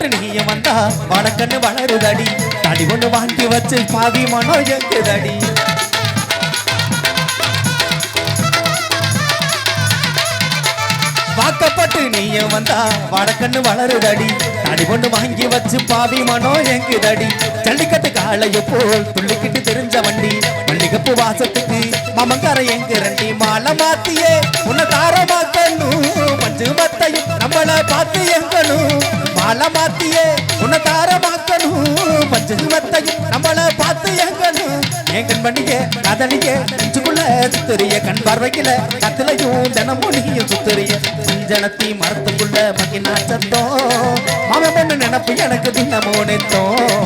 வாக்கப்பட்டு நீயும் வந்தா வடக்கண்ணு வளருதடி. தடி ஒண்ணு வாங்கி வச்சு பாவி மனோ எங்குதடி வாக்கப்பட்டு நீயும் வந்தா வடக்கண்ணு வளருதடி. தடி ஒண்ணு வாங்கி வச்சு பாவி மனோ எங்குதடி ஜல்லிக்கட்டு காலைய போல் துள்ளிக்கிட்டு தெரிஞ்ச வண்டி. மல்லிகப்பு வாசத்துக்கு மமங்கர எங்கு ரெண்டி மாலை மாத்தியே உன்னை தாரமாக்கணும். மஞ்சு மத்தையும் நம்மளை பார்த்து எங்கணும் மாலை மாத்தியே உன்னை தாரமாக்கணும். மஞ்சு மத்தையும் நம்மள பார்த்து எங்கணும் என் கண் பண்ணிய கதலிய நெஞ்சுக்குள்ள சுத்துறிய கண் பார்வையில கத்திலையும் தினமும் நீயும் சுத்துறிய சஞ்சனத்தி மரத்துக்குள்ள மகினா சத்தம். மாமன் பொண்ணு நினப்பு எனக்கு தினமோ நினைத்தோம்